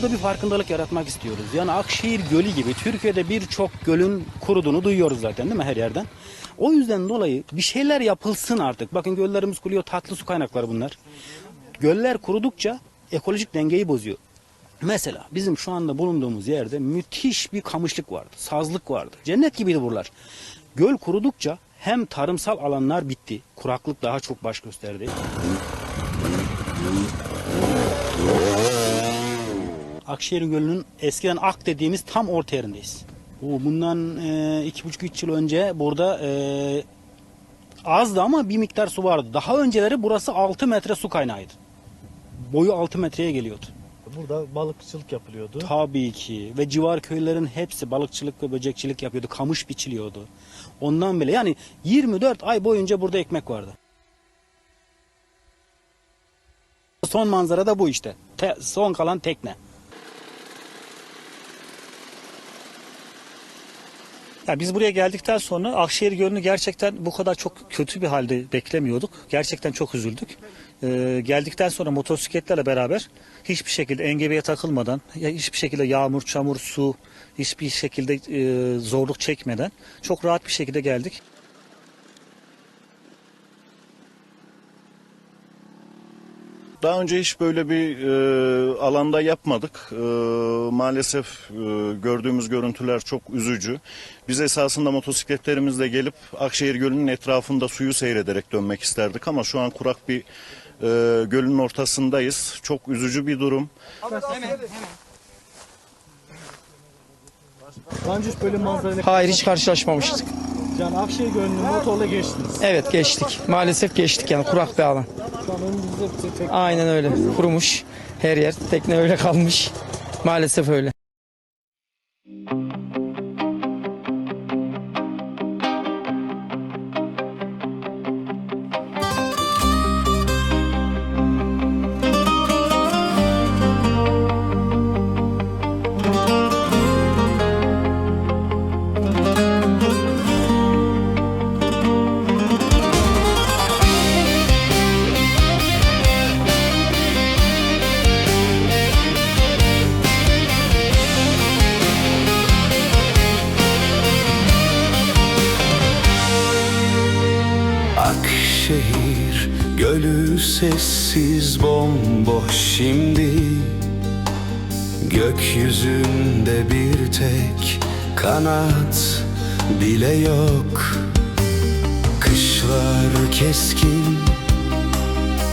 Burada bir farkındalık yaratmak istiyoruz. Yani Akşehir Gölü gibi Türkiye'de birçok gölün kuruduğunu duyuyoruz zaten değil mi her yerden? O yüzden dolayı bir şeyler yapılsın artık. Bakın göllerimiz kuruyor, tatlı su kaynakları bunlar. Göller kurudukça ekolojik dengeyi bozuyor. Mesela bizim şu anda bulunduğumuz yerde müthiş bir kamışlık vardı, sazlık vardı. Cennet gibiydi buralar. Göl kurudukça hem tarımsal alanlar bitti, kuraklık daha çok baş gösterdi. Akşehir Gölü'nün eskiden Ak dediğimiz tam orta yerindeyiz. Bu bundan e, iki buçuk üç yıl önce burada e, azdı ama bir miktar su vardı. Daha önceleri burası 6 metre su kaynağıydı. Boyu 6 metreye geliyordu. Burada balıkçılık yapılıyordu. Tabii ki ve civar köylerin hepsi balıkçılık ve böcekçilik yapıyordu. Kamış biçiliyordu. Ondan bile yani 24 ay boyunca burada ekmek vardı. Son manzara da bu işte. Te- son kalan tekne. Yani biz buraya geldikten sonra Akşehir Gölü'nü gerçekten bu kadar çok kötü bir halde beklemiyorduk. Gerçekten çok üzüldük. Ee, geldikten sonra motosikletlerle beraber hiçbir şekilde engebeye takılmadan, hiçbir şekilde yağmur, çamur, su, hiçbir şekilde e, zorluk çekmeden çok rahat bir şekilde geldik. Daha önce hiç böyle bir e, alanda yapmadık. E, maalesef e, gördüğümüz görüntüler çok üzücü. Biz esasında motosikletlerimizle gelip Akşehir Gölü'nün etrafında suyu seyrederek dönmek isterdik ama şu an kurak bir e, gölün ortasındayız. Çok üzücü bir durum. Daha önce hiç böyle manzarayla Hayır hiç karşılaşmamıştık. Yani Akşehir Gölü'nü motorla geçtiniz. Evet geçtik. Maalesef geçtik yani kurak bir alan. Şu an önümüzde bir tek Aynen öyle. Kurumuş her yer. Tekne öyle kalmış. Maalesef öyle. Gölü sessiz bomboş şimdi. Gökyüzünde bir tek kanat bile yok. Kışlar keskin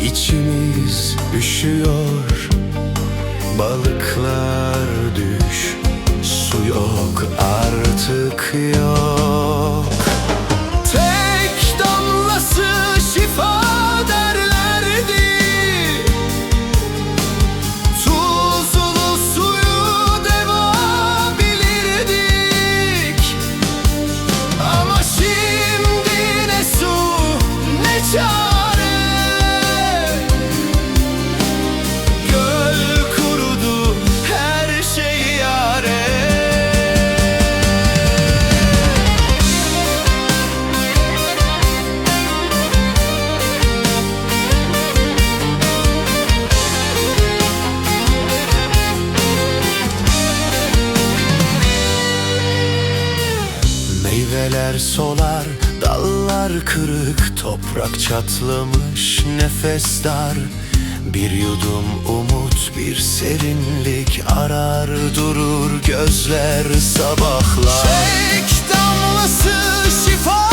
içimiz üşüyor. Balıklar düş su yok artık yok kırık, toprak çatlamış, nefes dar. Bir yudum umut, bir serinlik arar durur gözler sabahlar. Tek damlası şifa